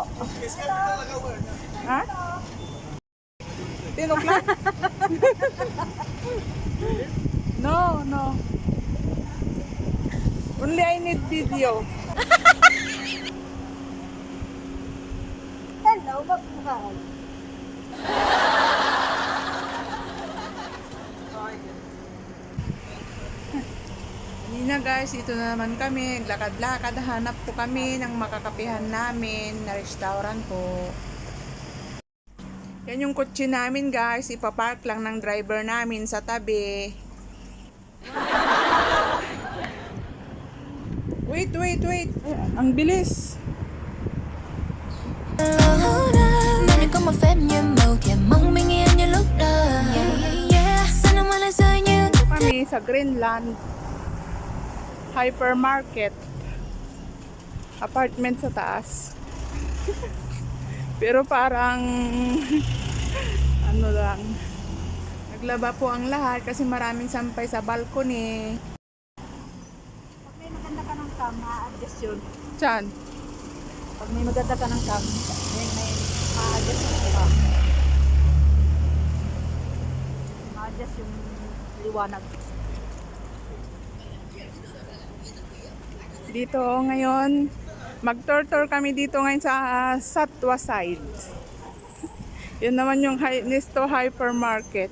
Luto. Ha? Tinuklat? no, no. Only I need video. Hello, magmahal. Na guys, ito na naman kami. Lakad-lakad, hanap po kami ng makakapihan namin na restaurant po. Yan yung kutsi namin guys. Ipapark lang ng driver namin sa tabi. Wait, wait, wait. Ay, ang bilis. Mong như kami sa Greenland hypermarket apartment sa taas pero parang ano lang naglaba po ang lahat kasi maraming sampay sa balcony Pag may maganda ka ng cam, ma-adjust yun. Chan, Pag may maganda ka ng cam, may, may ma-adjust yung cam. Ma-adjust yung liwanag. Dito ngayon mag-tour-tour kami dito ngayon sa ah, Satwa side yun naman yung hi- Nesto Hypermarket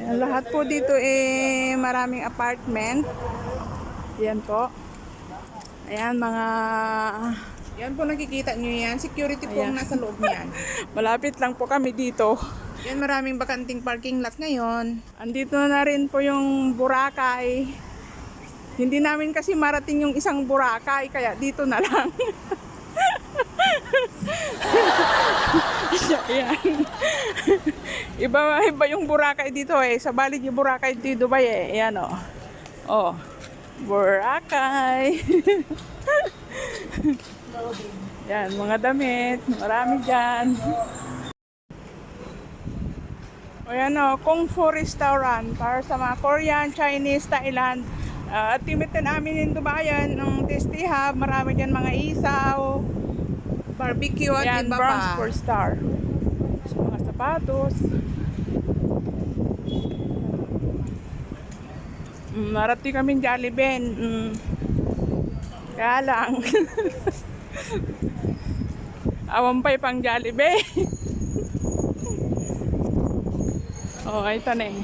Yan, lahat po dito eh maraming apartment. Yan po. Ayan mga yan po nakikita nyo yan. Security po nasa loob niyan. Malapit lang po kami dito. Yan maraming bakanting parking lot ngayon. Andito na rin po yung Boracay. Hindi namin kasi marating yung isang Boracay kaya dito na lang. Iba iba yung Boracay dito eh. Sa balig yung Boracay dito Dubai eh. Ayan oh. Oh. Boracay. Yan, mga damit. Marami dyan. O yan o, Kung Fu Restaurant para sa mga Korean, Chinese, Thailand. Uh, at timitin namin yung dubayan ng Tasty Hub. Marami dyan mga isaw. Barbecue at Yan, iba pa. for Star. Sa mga sapatos. Mm, narating kami Jollibee. Mm. Kaya lang. Awampay pang Jollibee. oh, ito na eh.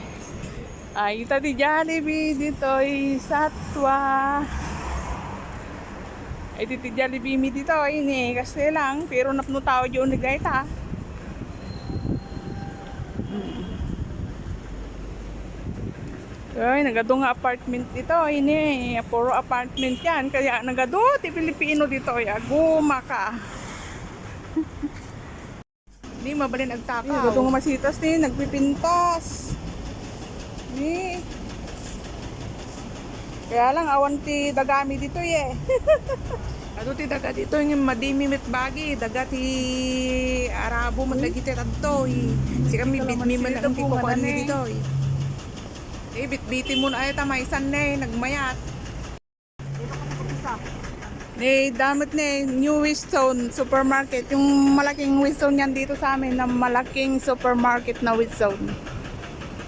Ay, ito di Jollibee. Dito ay Satwa. Ay, titi Jollibee mi dito. Ini, kasi lang. Pero napno tao dyan ni Gaita. Ay, nagado nga apartment dito. Ini, puro apartment yan. Kaya nagado, ti Pilipino dito. Ay, aguma ka. Hindi mabalin Ay, agtakaw. nagado nga masitas ni, nagpipintas. Ni. Kaya lang, awan ti dagami dito eh. Ato ti daga dito yung madimi mit bagi. Daga ti Arabo madagiti tadto. eh. Si kami Ito bit naman mi man ang na mi eh. dito. eh. Eh, bit-biti mo na ay tamaysan na eh. Nagmayat. Ni damit ni New Wistone Supermarket. Yung malaking Wistone yan dito sa amin na malaking supermarket na Wistone.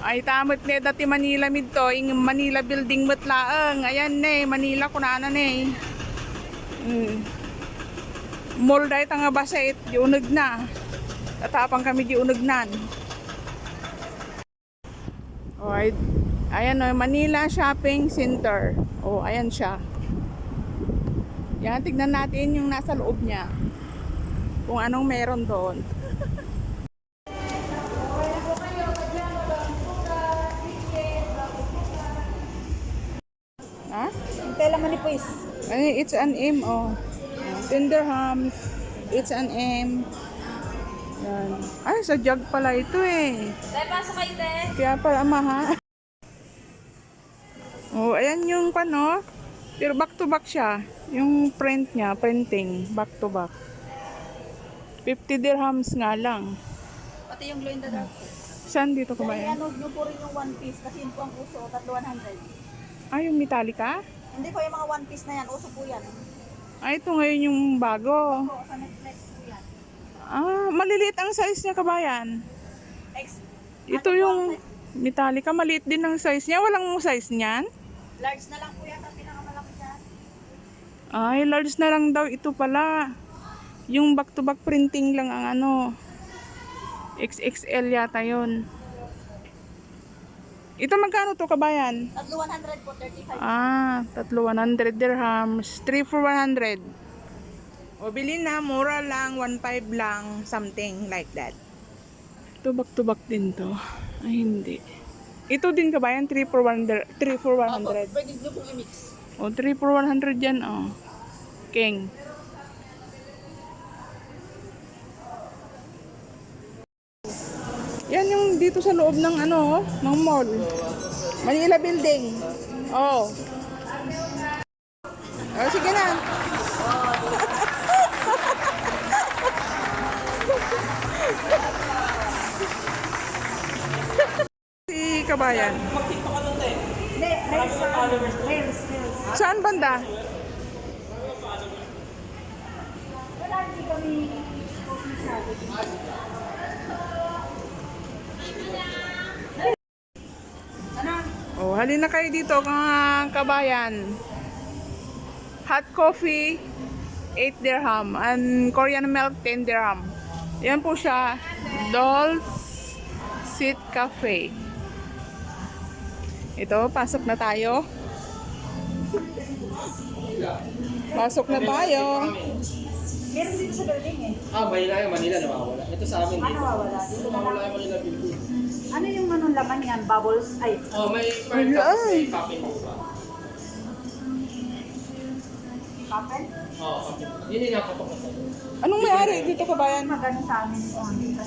Ay tamot ni dati Manila mid to, yung Manila building mat laang. Ayan ne, Manila kunana ne. Mm. Mall dahil nga baset, di unag na. Tatapang kami di unagnan. Oh, ay, ayan o, Manila Shopping Center. Oh, ayan siya. Yan, tignan natin yung nasa loob niya. Kung anong meron doon. ha? Tela man ni Puis. Ay, it's an M, oh. Tender hams. It's an M. Yan. Ay, sa jug pala ito eh. Tay, pasok kayo, te. Kaya pala maha. Oh, ayan yung pano. Pero back to back siya. Yung print niya, printing, back to back. 50 dirhams nga lang. Pati yung glow in the dark. Saan dito Ay, kumain? ano, nyo po rin yung one piece kasi yun po ang uso, tatlo 100. Ah, yung Metallica? Hindi po yung mga one piece na yan. Uso po yan. Ah, ito ngayon yung bago. Po, sa Netflix po yan. Ah, maliliit ang size niya kabayan. X, Ito yung Metallica, maliit din ang size niya. Walang size niyan. large na lang po yan. Ay, large na lang daw ito pala. Yung back-to-back printing lang ang ano. XXL yata yon. Ito magkano to kabayan? Tatlo 100 po, 35. Ah, tatlo 100 dirhams. 3 for 100. O bilhin na, mura lang, 1.5 lang, something like that. Ito back to back din to. Ay, hindi. Ito din kabayan, 3 for 100. 3 for 100. Pwede nyo pong i-mix. O, 3 for 100 yan, oh. King. Yan yung dito sa loob ng ano, ng mall. Manila Building. Oh. Oh, sige na. si Kabayan. Hindi, reels, reels, reels. Saan banda? Wala, hindi kami? Oh, halina kayo dito mga kabayan. Hot coffee 8 dirham and Korean milk 10 dirham. Yan po siya. Dolls Sweet Cafe. Ito, pasok na tayo. Pasok na tayo. Meron dito sa building eh. Ah, Manila yung Manila nawawala. Ito sa amin dito. wala? Dito na Nawawala lang. yung Manila building. Ano yung anong laman yan? Bubbles? Ay, Oh, may cups, may coffee mo pa. kapel? Oo, coffee. Yun yung napatok na sa'yo. Anong may-ari dito kabayan? Magano sa amin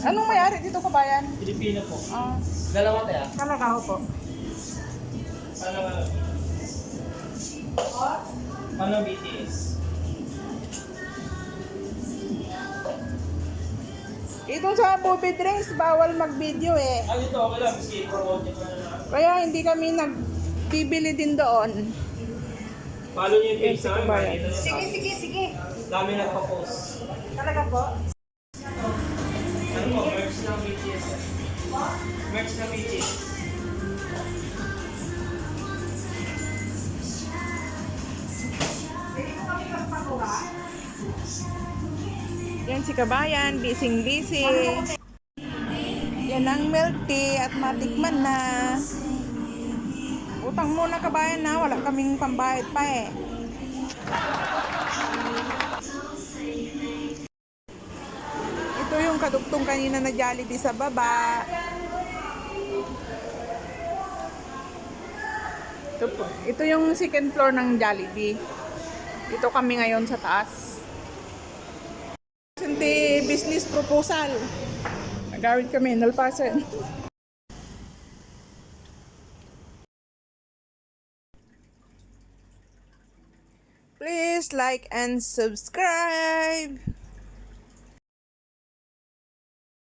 Anong may-ari dito kabayan? Pilipino po. Ah, Dalawa tayo. talaga ho po. Ano? Paano BTS? itong sa Bobby Drinks, bawal mag-video eh. Ah, dito okay lang. Kasi promote nyo na lang. Kaya hindi kami nagbibili din doon. Follow nyo yung page Yes, namin. kabayan. Makikita nyo sa Sige, sige, sige. Dami nagpa-post. Talaga po. Ano po? Merch ng BTS. Merch ng BTS. Yan si Kabayan, busy-busy. Yan ang milk tea at matikman na. Utang muna Kabayan na, wala kaming pambayad pa eh. Ito yung kadugtong kanina na Jollibee sa baba. Ito, ito yung second floor ng Jollibee. Ito kami ngayon sa taas. Hindi business proposal. Nagawin kami, nalpasan. Please like and subscribe.